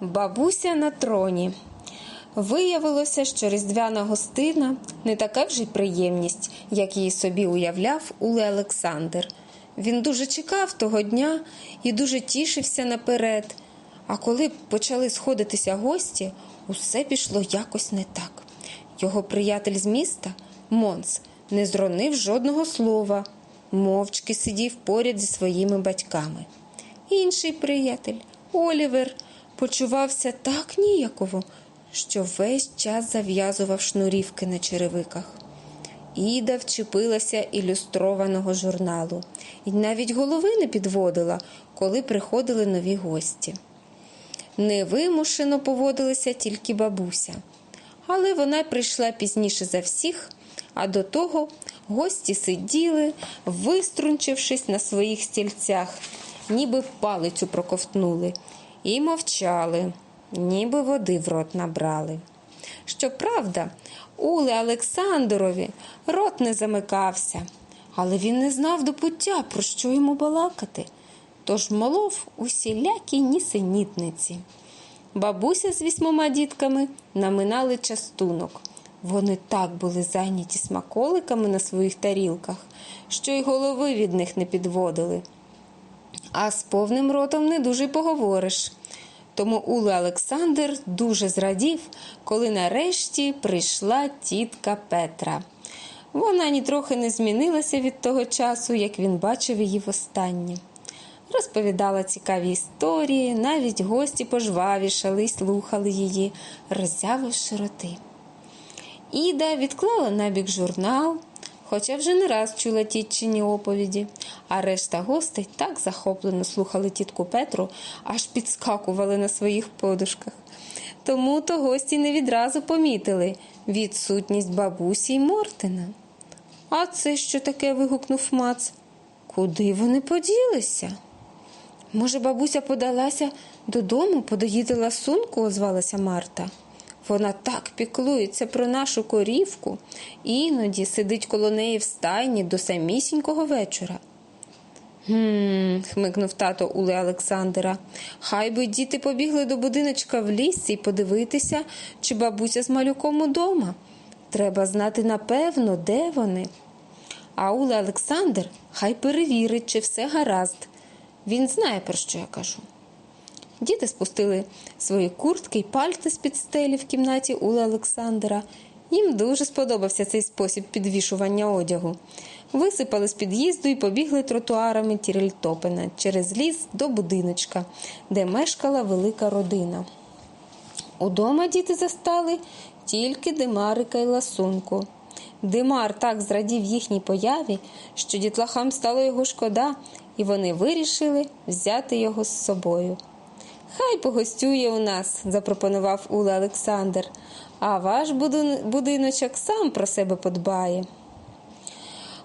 Бабуся на троні. Виявилося, що різдвяна гостина не така вже й приємність, як її собі уявляв Уле Олександр. Він дуже чекав того дня і дуже тішився наперед. А коли почали сходитися гості, усе пішло якось не так. Його приятель з міста, Монс, не зронив жодного слова, мовчки сидів поряд зі своїми батьками. Інший приятель, Олівер, почувався так ніяково, що весь час зав'язував шнурівки на черевиках. Іда вчепилася ілюстрованого журналу і навіть голови не підводила, коли приходили нові гості. Невимушено поводилася тільки бабуся, але вона прийшла пізніше за всіх, а до того гості сиділи, виструнчившись на своїх стільцях, ніби палицю проковтнули, і мовчали, ніби води в рот набрали. Щоправда, Уле Олександрові рот не замикався, але він не знав до пуття, про що йому балакати, тож молов усілякі нісенітниці. Бабуся з вісьмома дітками наминали частунок. Вони так були зайняті смаколиками на своїх тарілках, що й голови від них не підводили. А з повним ротом не дуже поговориш. Тому Уле Олександр дуже зрадів, коли нарешті прийшла тітка Петра. Вона нітрохи не змінилася від того часу, як він бачив її востаннє. Розповідала цікаві історії, навіть гості пожвавішали й слухали її, роззявивши роти. Іда відклала набік журнал, хоча вже не раз чула тітчині оповіді, а решта гостей так захоплено слухали тітку Петру, аж підскакували на своїх подушках. Тому то гості не відразу помітили відсутність бабусі й Мортина. А це що таке? вигукнув Мац. Куди вони поділися? Може, бабуся подалася додому, подоїти ласунку, озвалася Марта. Вона так піклується про нашу корівку, іноді сидить коло неї в стайні до самісінького вечора. Гм, хмикнув тато Уле Олександра. Хай би діти побігли до будиночка в лісі і подивитися, чи бабуся з малюком удома. Треба знати напевно, де вони. А Уле Олександр хай перевірить, чи все гаразд. Він знає, про що я кажу. Діти спустили свої куртки й пальти з під стелі в кімнаті Ули Олександра. Їм дуже сподобався цей спосіб підвішування одягу. Висипали з під'їзду і побігли тротуарами Тірельтопена через ліс до будиночка, де мешкала велика родина. Удома діти застали тільки Димарика й ласунку. Димар так зрадів їхній появі, що дітлахам стало його шкода, і вони вирішили взяти його з собою. Хай погостює у нас, запропонував Ула Олександр, а ваш будиночок сам про себе подбає.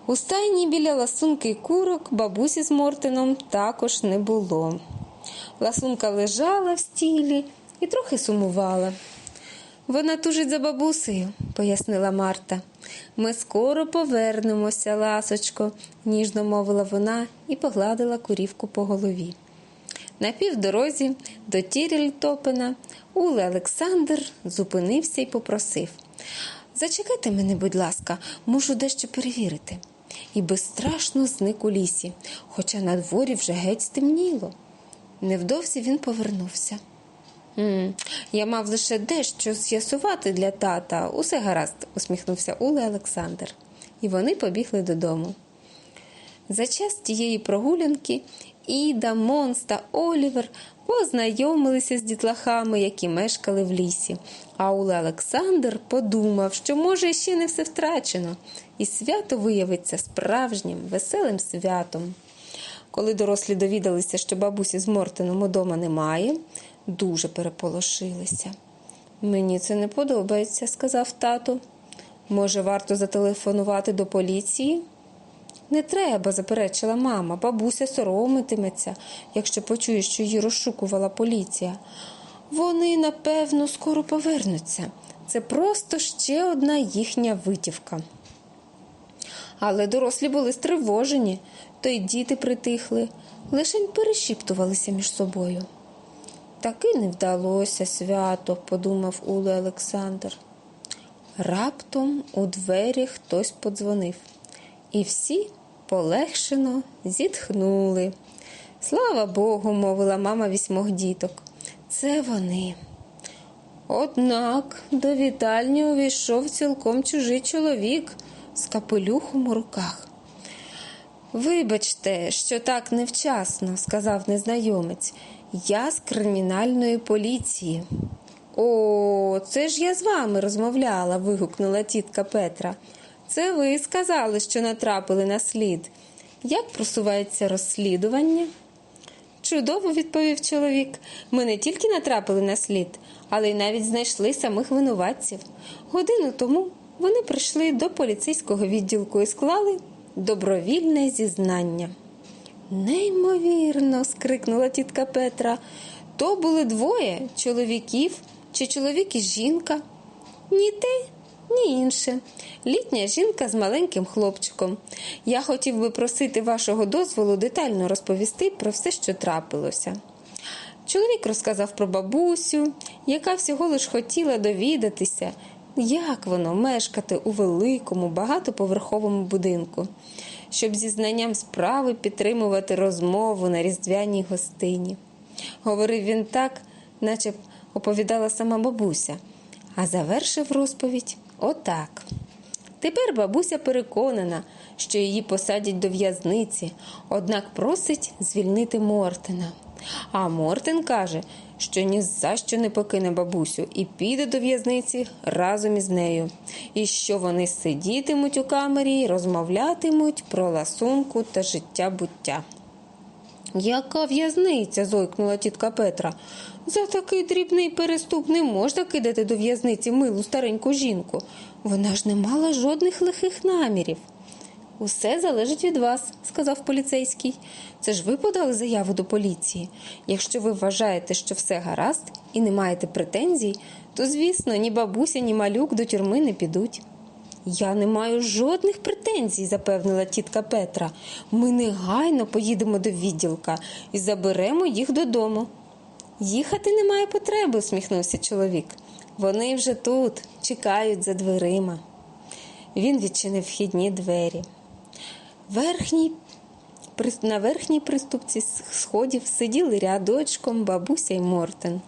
У стайні біля ласунки й курок бабусі з Мортином також не було. Ласунка лежала в стілі і трохи сумувала. Вона тужить за бабусею, пояснила Марта. Ми скоро повернемося, ласочко, ніжно мовила вона і погладила курівку по голові. На півдорозі до Тірільтопена Уле Олександр зупинився і попросив Зачекайте мене, будь ласка, мушу дещо перевірити. І безстрашно зник у лісі, хоча на дворі вже геть стемніло. Невдовзі він повернувся. «М, Я мав лише дещо з'ясувати для тата. Усе гаразд, усміхнувся Уле Олександр, і вони побігли додому. За час тієї прогулянки Іда, Монс та Олівер познайомилися з дітлахами, які мешкали в лісі. А Уле Олександр подумав, що, може, ще не все втрачено, і свято виявиться справжнім, веселим святом. Коли дорослі довідалися, що бабусі з Мортином удома немає, дуже переполошилися. Мені це не подобається, сказав тато. Може, варто зателефонувати до поліції? Не треба, заперечила мама. Бабуся соромитиметься, якщо почує, що її розшукувала поліція. Вони, напевно, скоро повернуться. Це просто ще одна їхня витівка. Але дорослі були стривожені, то й діти притихли, лише перешіптувалися між собою. Таки не вдалося свято, подумав Уле Олександр. Раптом у двері хтось подзвонив, і всі полегшено зітхнули. Слава Богу, мовила мама вісьмох діток. Це вони. Однак до вітальні увійшов цілком чужий чоловік з капелюхом у руках. Вибачте, що так невчасно, сказав незнайомець. Я з кримінальної поліції. О, це ж я з вами розмовляла, вигукнула тітка Петра. Це ви сказали, що натрапили на слід. Як просувається розслідування? Чудово, відповів чоловік. Ми не тільки натрапили на слід, але й навіть знайшли самих винуватців. Годину тому вони прийшли до поліцейського відділку і склали добровільне зізнання. Неймовірно, скрикнула тітка Петра. То були двоє чоловіків чи чоловік і жінка. Ні те, ні інше. Літня жінка з маленьким хлопчиком. Я хотів би просити вашого дозволу детально розповісти про все, що трапилося. Чоловік розказав про бабусю, яка всього лиш хотіла довідатися, як воно мешкати у великому багатоповерховому будинку, щоб зі знанням справи підтримувати розмову на різдвяній гостині. Говорив він так, наче оповідала сама бабуся, а завершив розповідь отак. Тепер бабуся переконана, що її посадять до в'язниці, однак просить звільнити Мортина. А Мортин каже, що ні за що не покине бабусю і піде до в'язниці разом із нею, і що вони сидітимуть у камері і розмовлятимуть про ласунку та життя буття. Яка в'язниця? зойкнула тітка Петра. За такий дрібний переступ не можна кидати до в'язниці милу стареньку жінку. Вона ж не мала жодних лихих намірів. Усе залежить від вас, сказав поліцейський. Це ж ви подали заяву до поліції. Якщо ви вважаєте, що все гаразд і не маєте претензій, то, звісно, ні бабуся, ні малюк до тюрми не підуть. Я не маю жодних претензій, запевнила тітка Петра. Ми негайно поїдемо до відділка і заберемо їх додому. Їхати немає потреби, усміхнувся чоловік. Вони вже тут, чекають за дверима. Він відчинив вхідні двері. Верхній, на верхній приступці сходів сиділи рядочком бабуся й Мортен.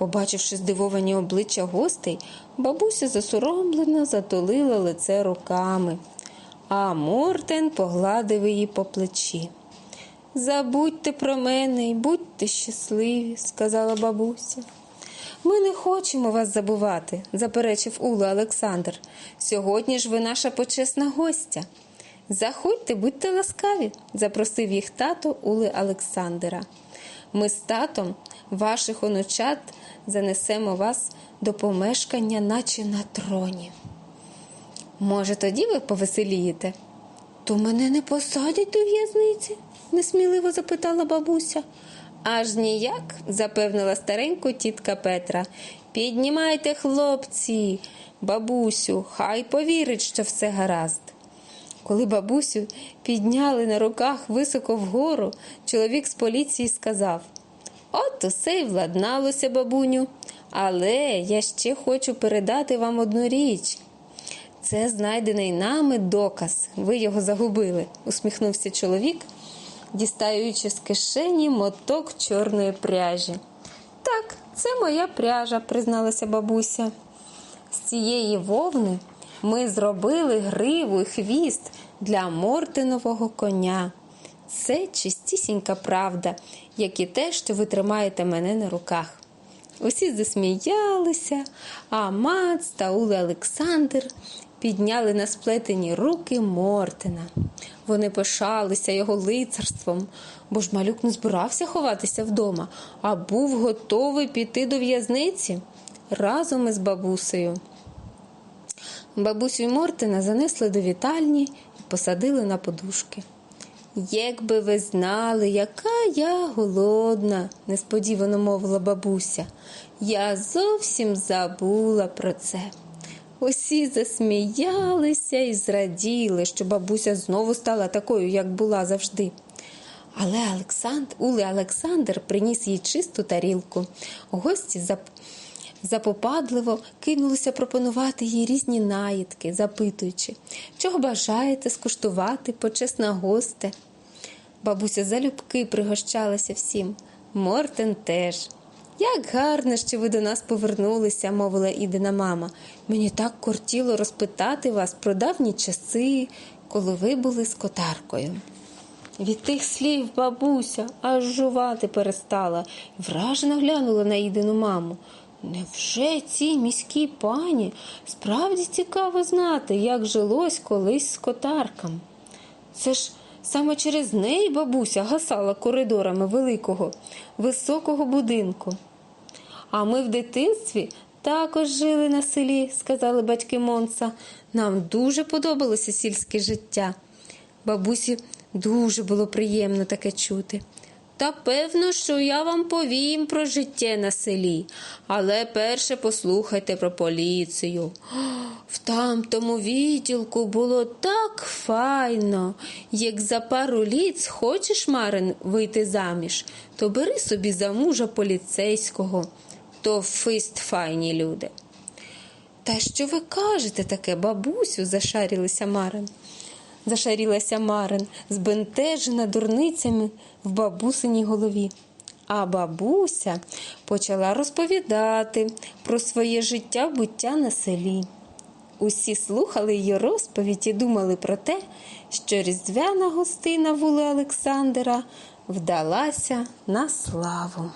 Побачивши здивовані обличчя гостей, бабуся засоромлено затулила лице руками, а Мортен погладив її по плечі. Забудьте про мене і будьте щасливі, сказала бабуся. Ми не хочемо вас забувати, заперечив Ула Олександр. Сьогодні ж ви наша почесна гостя. Заходьте, будьте ласкаві, запросив їх тато Ули Олександра. Ми з татом, ваших онучат, занесемо вас до помешкання, наче на троні. Може, тоді ви повеселієте? То мене не посадять до в'язниці? несміливо запитала бабуся. Аж ніяк, запевнила стареньку тітка Петра. Піднімайте, хлопці, бабусю, хай повірить, що все гаразд. Коли бабусю підняли на руках високо вгору, чоловік з поліції сказав От усе й владналося, бабуню, але я ще хочу передати вам одну річ. Це знайдений нами доказ. Ви його загубили, усміхнувся чоловік, дістаючи з кишені моток чорної пряжі. Так, це моя пряжа, призналася бабуся. З цієї вовни ми зробили гриву і хвіст для Мортинового коня. Це чистісінька правда, як і те, що ви тримаєте мене на руках. Усі засміялися, а Мац та Уле Олександр підняли на сплетені руки Мортина. Вони пишалися його лицарством, бо ж малюк не збирався ховатися вдома, а був готовий піти до в'язниці разом із бабусею. Бабусю й Мортина занесли до вітальні і посадили на подушки. Якби ви знали, яка я голодна, несподівано мовила бабуся. Я зовсім забула про це. Усі засміялися і зраділи, що бабуся знову стала такою, як була завжди. Але Олександр, Уле Олександр приніс їй чисту тарілку. Гості зап... запопадливо кинулися пропонувати їй різні наїдки, запитуючи, чого бажаєте скуштувати, почесна госте. Бабуся залюбки пригощалася всім. Мортен теж. Як гарно, що ви до нас повернулися, мовила Ідина мама. Мені так кортіло розпитати вас про давні часи, коли ви були з котаркою. Від тих слів бабуся аж жувати перестала вражено глянула на Ідину маму. Невже цій міській пані справді цікаво знати, як жилось колись з котарком? Це ж саме через неї бабуся гасала коридорами великого, високого будинку. А ми в дитинстві також жили на селі, сказали батьки Монса. Нам дуже подобалося сільське життя. Бабусі дуже було приємно таке чути. Та певно, що я вам повім про життя на селі, але перше послухайте про поліцію. В тамтому відділку було так файно. Як за пару літ хочеш, Марин, вийти заміж, то бери собі за мужа поліцейського. То фист файні люди. Та що ви кажете таке, бабусю? зашарілася Марин. Зашарілася Марин, збентежена дурницями в бабусиній голові. А бабуся почала розповідати про своє життя буття на селі. Усі слухали її розповідь і думали про те, що різдвяна гостина вули Олександра вдалася на славу.